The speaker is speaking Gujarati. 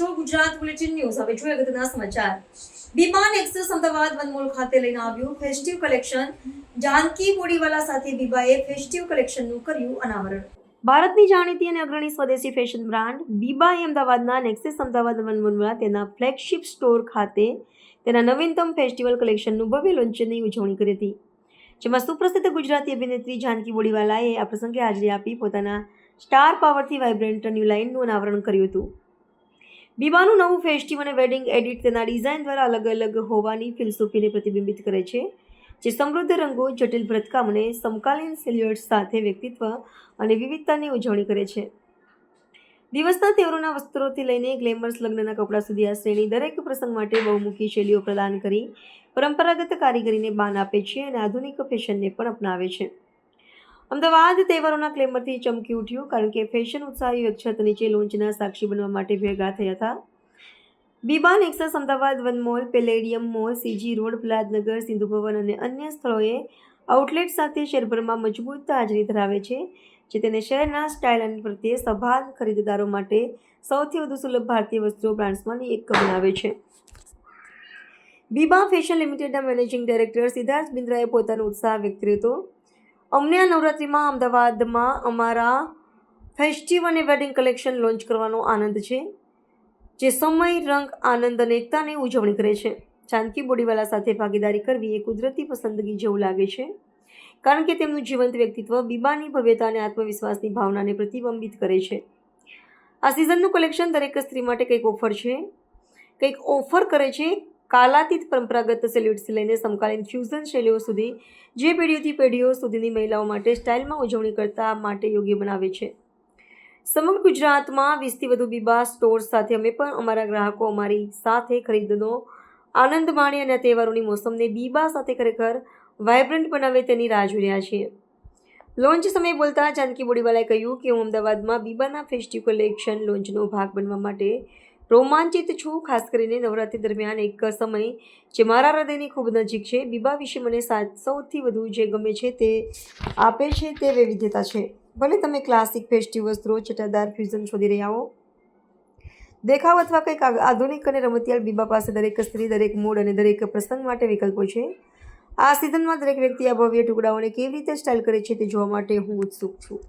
ગુજરાત બુલેટિન ન્યૂઝ હવે જોઈએ અગત્યના સમાચાર. વિમાન એક્સપ્રેસ અમદાવાદ વનમોલ ખાતે લઈને આવ્યું ફેસ્ટિવ કલેક્શન. જાનકી બોડીવાલા સાથે બીબાએ ફેસ્ટિવ કલેક્શનનું કર્યું અનાવરણ. ભારતની જાણીતી અને અગ્રણી સ્વદેશી ફેશન બ્રાન્ડ બીબાએ અમદાવાદના નેક્સેસ અમદાવાદ વનમોલમાં તેના ફ્લેગશિપ સ્ટોર ખાતે તેના નવીનતમ ફેસ્ટિવલ કલેક્શનનું ભવ્ય લોન્ચની ઉજવણી કરી હતી. જેમાં સુપ્રસિદ્ધ ગુજરાતી અભિનેત્રી જાનકી બોડીવાલાએ આ પ્રસંગે હાજરી આપી પોતાના સ્ટાર પાવરથી વાઇબ્રન્ટ ન્યૂ લાઇનનું અનાવરણ કર્યું હતું. બીબાનું નવું ફેસ્ટિવ અને વેડિંગ એડિટ તેના ડિઝાઇન દ્વારા અલગ અલગ હોવાની ફિલસૂફીને પ્રતિબિંબિત કરે છે, જે સમૃદ્ધ રંગો, જટિલ ભરતકામ અને સમકાલીન સિલ્યુએટ સાથે વ્યક્તિત્વ અને વિવિધતાની ઉજવણી કરે છે. દિવસના તહેવારોના વસ્ત્રોથી લઈને ગ્લેમર્સ લગ્નના કપડાં સુધી આ શ્રેણી દરેક પ્રસંગ માટે બહુમુખી શૈલીઓ પ્રદાન કરી પરંપરાગત કારીગરીને બાન આપે છે અને આધુનિક ફેશનને પણ અપનાવે છે. અમદાવાદ તહેવારોના ક્લેમરથી ચમકી ઉઠ્યું, કારણ કે ફેશન ઉત્સાહી અક્ષત નીચે લોન્ચના સાક્ષી બનવા માટે ભેગા થયા હતા. Biba એક્સસ Ahmedabad One Mall, Palladium mall, CG road, Prahladnagar, Sindhu Bhavan અને અન્ય સ્થળોએ આઉટલેટ સાથે શેરભરમાં મજબૂત હાજરી ધરાવે છે, જે તેને શહેરના સ્ટાઇલ અને પ્રત્યે સભાન ખરીદદારો માટે સૌથી વધુ સુલભ ભારતીય વસ્તુઓ બ્રાન્ડ્સમાંની એક બનાવે છે. બીબા ફેશન લિમિટેડના મેનેજિંગ ડાયરેક્ટર સિદ્ધાર્થ બિન્દ્રાએ પોતાનો ઉત્સાહ વ્યક્ત કર્યો હતો. અમને આ નવરાત્રિમાં અમદાવાદમાં અમારા ફેસ્ટિવ અને વેડિંગ કલેક્શન લોન્ચ કરવાનો આનંદ છે, જે સમય, રંગ, આનંદ અને એકતાની ઉજવણી કરે છે. ચાંદકી બોડીવાલા સાથે ભાગીદારી કરવી એ કુદરતી પસંદગી જેવું લાગે છે, કારણ કે તેમનું જીવંત વ્યક્તિત્વ બીબાની ભવ્યતા અને આત્મવિશ્વાસની ભાવનાને પ્રતિબિંબિત કરે છે. આ સિઝનનું કલેક્શન દરેક સ્ત્રી માટે કંઈક ઓફર છે, કંઈક ઓફર કરે છે કાલાતીત પરંપરાગત સેલ્યુટથી લઈને સમકાલીન ફ્યુઝન શૈલીઓ સુધી, જે પેઢીઓથી પેઢીઓ સુધીની મહિલાઓ માટે સ્ટાઇલમાં ઉજવણી કરતા માટે યોગ્ય બનાવે છે. સમગ્ર ગુજરાતમાં વીસથી વધુ બીબા સ્ટોર્સ સાથે અમે પણ અમારા ગ્રાહકો અમારી સાથે ખરીદનો આનંદ માણી અને તહેવારોની મોસમને બીબા સાથે ખરેખર વાઇબ્રન્ટ બનાવે તેની રાહ જોઈ રહ્યા છીએ. લોન્ચ સમયે બોલતા જાનકી બોડીવાલાએ કહ્યું કે હું અમદાવાદમાં બીબાના ફેસ્ટિવ કલેક્શન લોન્ચનો ભાગ બનવા માટે રોમાંચિત છું, ખાસ કરીને નવરાત્રિ દરમિયાન એક સમય જે મારા હૃદયની ખૂબ નજીક છે. બીબા વિશે મને સૌથી વધુ જે ગમે છે તે આપે છે તે વૈવિધ્યતા છે. ભલે તમે ક્લાસિક ફેસ્ટિવ વસ્ત્રો ચટાદાર ફ્યુઝન શોધી રહ્યા હો. દેખાવ અથવા કંઈક આધુનિક અને રમતિયાળ બીબા પાસે દરેક સ્ત્રી, દરેક મૂડ અને દરેક પ્રસંગ માટે વિકલ્પો છે. આ સિઝનમાં દરેક વ્યક્તિ આ ભવ્ય ટુકડાઓને કેવી રીતે સ્ટાઇલ કરે છે તે જોવા માટે હું ઉત્સુક છું.